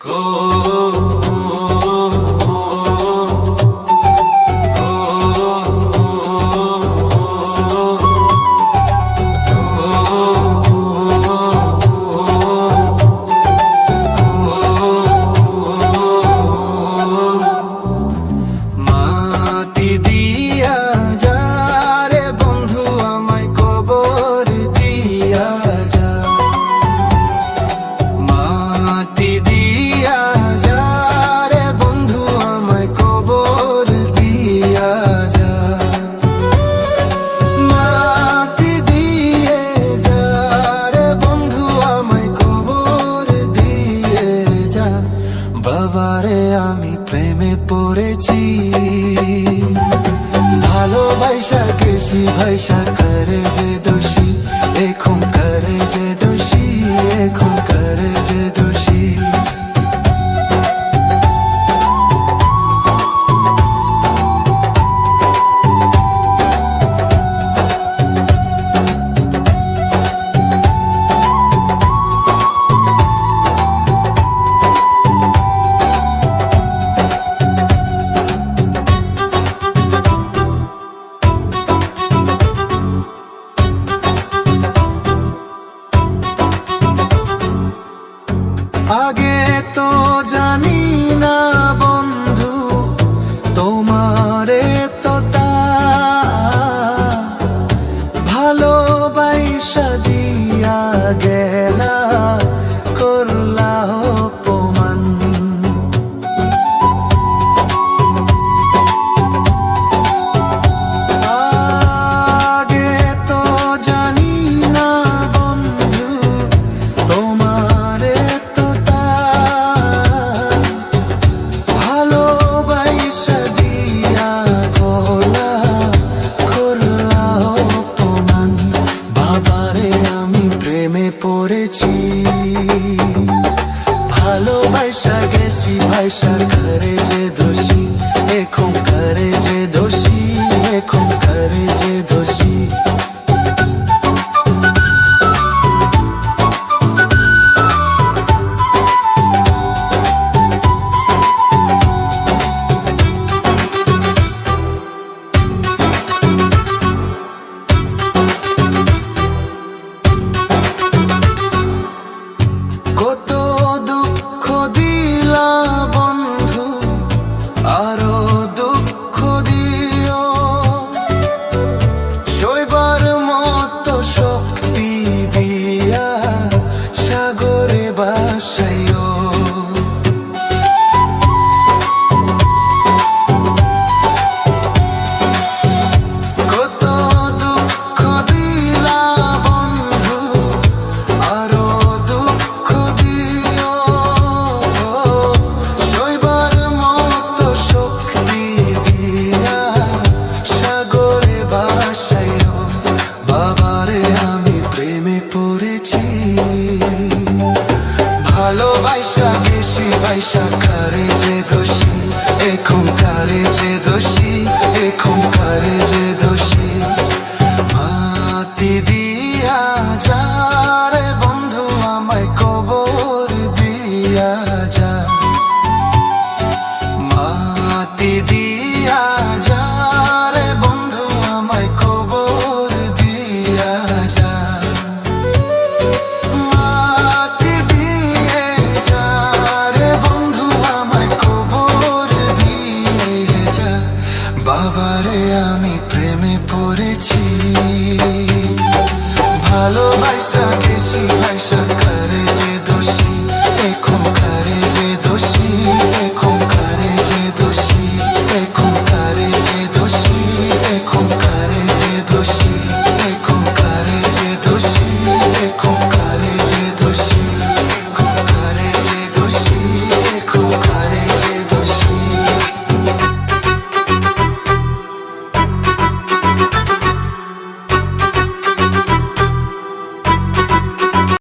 Go. প্রথমবারে আমি প্রেমে পড়েছি। ভালোবাসা কেসি ভাইসা করে যে দোষী এখন করে যে দোষী এখন আগে তো জানি করেছি। ভালোবাসা গেছি ভাষা করে যে দোষী এখন করে যে খুঁকারে যে দোষী এখন খুঁকারে যে দোষী এখন প্রেমে পড়েছি। ভালোবাসা কেসি ভাইসা